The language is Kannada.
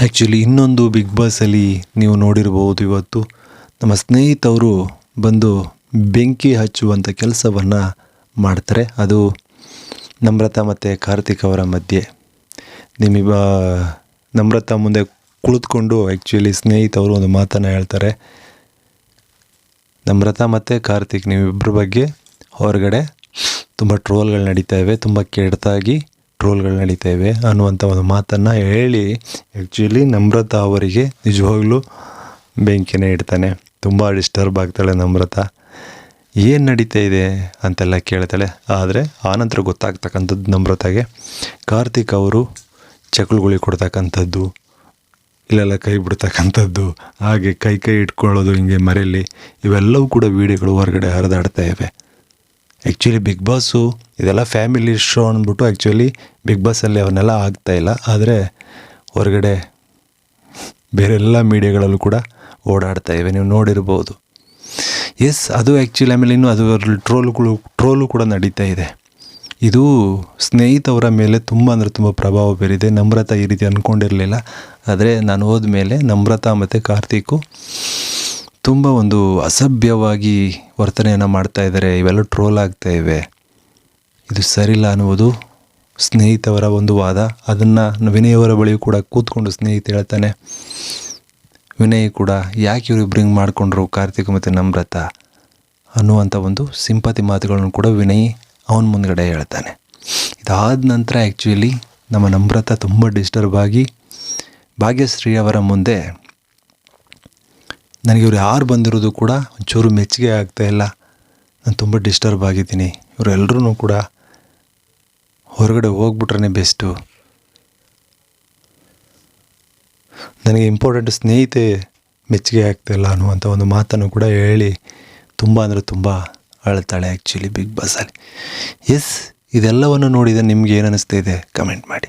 ಆ್ಯಕ್ಚುಲಿ ಇನ್ನೊಂದು ಬಿಗ್ ಬಾಸಲ್ಲಿ ನೀವು ನೋಡಿರಬಹುದು ಇವತ್ತು. ನಮ್ಮ ಸ್ನೇಹಿತವರು ಬಂದು ಬೆಂಕಿ ಹಚ್ಚುವಂಥ ಕೆಲಸವನ್ನು ಮಾಡ್ತಾರೆ. ಅದು ನಮ್ರತಾ ಮತ್ತು ಕಾರ್ತಿಕ್ ಅವರ ಮಧ್ಯೆ. ನಿಮ್ಮ ನಮ್ರತಾ ಮುಂದೆ ಕುಳಿತುಕೊಂಡು ಆ್ಯಕ್ಚುಲಿ ಸ್ನೇಹಿತವರು ಒಂದು ಮಾತನ್ನು ಹೇಳ್ತಾರೆ. ನಮ್ರತಾ ಮತ್ತು ಕಾರ್ತಿಕ್ ನೀವಿಬ್ಬರ ಬಗ್ಗೆ ಹೊರಗಡೆ ತುಂಬ ಟ್ರೋಲ್ಗಳು ನಡೀತಾ ಇವೆ. ತುಂಬ ಕೆಟ್ಟದಾಗಿ ಟ್ರೋಲ್ಗಳು ನಡೀತಾ ಇವೆ ಅನ್ನುವಂಥ ಒಂದು ಮಾತನ್ನು ಹೇಳಿ ಆ್ಯಕ್ಚುಲಿ ನಮ್ರತಾ ಅವರಿಗೆ ನಿಜವಾಗ್ಲೂ ಬೆಂಕಿನೇ ಇಡ್ತಾನೆ. ತುಂಬ ಡಿಸ್ಟರ್ಬ್ ಆಗ್ತಾಳೆ ನಮ್ರತಾ. ಏನು ನಡೀತಾ ಇದೆ ಅಂತೆಲ್ಲ ಕೇಳ್ತಾಳೆ. ಆದರೆ ಆನಂತರ ಗೊತ್ತಾಗ್ತಕ್ಕಂಥದ್ದು ನಮ್ರತಾಗೆ. ಕಾರ್ತಿಕ್ ಅವರು ಚಕ್ಳುಗುಳಿ ಕೊಡ್ತಕ್ಕಂಥದ್ದು, ಇಲ್ಲೆಲ್ಲ ಕೈ ಬಿಡ್ತಕ್ಕಂಥದ್ದು, ಹಾಗೆ ಕೈ ಕೈ ಇಟ್ಕೊಳ್ಳೋದು ಹಿಂಗೆ ಮರೆಯಲ್ಲಿ, ಇವೆಲ್ಲವೂ ಕೂಡ ವೀಡಿಯೋಗಳು ಹೊರಗಡೆ ಹರಿದಾಡ್ತಾ ಇವೆ. ಆ್ಯಕ್ಚುಲಿ ಬಿಗ್ ಬಾಸು ಇದೆಲ್ಲ ಫ್ಯಾಮಿಲಿ ಶೋ ಅಂದ್ಬಿಟ್ಟು ಆ್ಯಕ್ಚುಲಿ ಬಿಗ್ ಬಾಸಲ್ಲಿ ಅವನ್ನೆಲ್ಲ ಆಗ್ತಾಯಿಲ್ಲ ಆದರೆ ಹೊರಗಡೆ ಬೇರೆ ಎಲ್ಲ ಮೀಡಿಯಾಗಳಲ್ಲೂ ಕೂಡ ಓಡಾಡ್ತಾ ಇವೆ. ನೀವು ನೋಡಿರ್ಬೋದು. ಎಸ್ ಅದು ಆ್ಯಕ್ಚುಲಿ ಆಮೇಲೆ ಇನ್ನೂ ಅದು ಟ್ರೋಲ್ಗಳು ಟ್ರೋಲು ಕೂಡ ನಡೀತಾ ಇದೆ. ಇದು ಸ್ನೇಹಿತವರ ಮೇಲೆ ತುಂಬ ಅಂದರೆ ತುಂಬ ಪ್ರಭಾವ ಬೀರಿದೆ. ನಮ್ರತಾ ಈ ರೀತಿ ಅಂದ್ಕೊಂಡಿರಲಿಲ್ಲ ಆದರೆ ನಾನು ಹೋದ ಮೇಲೆ ನಮ್ರತಾ ಮತ್ತು ಕಾರ್ತಿಕು ತುಂಬ ಒಂದು ಅಸಭ್ಯವಾಗಿ ವರ್ತನೆಯನ್ನು ಮಾಡ್ತಾ ಇದ್ದಾರೆ ಇವೆಲ್ಲ ಟ್ರೋಲ್ ಆಗ್ತಾ ಇವೆ. ಇದು ಸರಿಲ್ಲ ಅನ್ನುವುದು ಸ್ನೇಹಿತವರ ಒಂದು ವಾದ. ಅದನ್ನು ವಿನಯವರ ಬಳಿ ಕೂಡ ಕೂತ್ಕೊಂಡು ಸ್ನೇಹಿತ ಹೇಳ್ತಾನೆ. ವಿನಯ್ ಕೂಡ ಯಾಕೆ ಇವರಿಬ್ರು ಮಾಡಿಕೊಂಡ್ರು ಕಾರ್ತಿಕ್ ಮತ್ತು ನಮ್ರತ ಅನ್ನುವಂಥ ಒಂದು ಸಿಂಪತಿ ಮಾತುಗಳನ್ನು ಕೂಡ ವಿನಯ್ ಅವನ ಮುಂದ್ಗಡೆ ಹೇಳ್ತಾನೆ. ಇದಾದ ನಂತರ ಆ್ಯಕ್ಚುಲಿ ನಮ್ಮ ನಮ್ರತ ತುಂಬ ಡಿಸ್ಟರ್ಬ್ ಆಗಿ ಭಾಗ್ಯಶ್ರೀ ಅವರ ಮುಂದೆ ನನಗೆ ಇವ್ರು ಯಾರು ಬಂದಿರೋದು ಕೂಡ ಒಂಚೂರು ಮೆಚ್ಚುಗೆ ಆಗ್ತಾ ಇಲ್ಲ. ನಾನು ತುಂಬ ಡಿಸ್ಟರ್ಬ್ ಆಗಿದ್ದೀನಿ. ಇವರೆಲ್ಲರೂ ಕೂಡ ಹೊರಗಡೆ ಹೋಗ್ಬಿಟ್ರೆ ಬೆಸ್ಟು. ನನಗೆ ಇಂಪಾರ್ಟೆಂಟ್ ಸ್ನೇಹಿತೆ ಮೆಚ್ಚುಗೆ ಆಗ್ತಾಯಿಲ್ಲ ಅನ್ನುವಂಥ ಒಂದು ಮಾತನ್ನು ಕೂಡ ಹೇಳಿ ತುಂಬ ಅಂದರೆ ತುಂಬ ಅಳ್ತಾಳೆ ಆ್ಯಕ್ಚುಲಿ ಬಿಗ್ ಬಾಸಲ್ಲಿ ಎಸ್ ಇದೆಲ್ಲವನ್ನು ನೋಡಿದರೆ ನಿಮ್ಗೆ ಏನು ಅನ್ನಿಸ್ತಾ ಇದೆ? ಕಮೆಂಟ್ ಮಾಡಿ.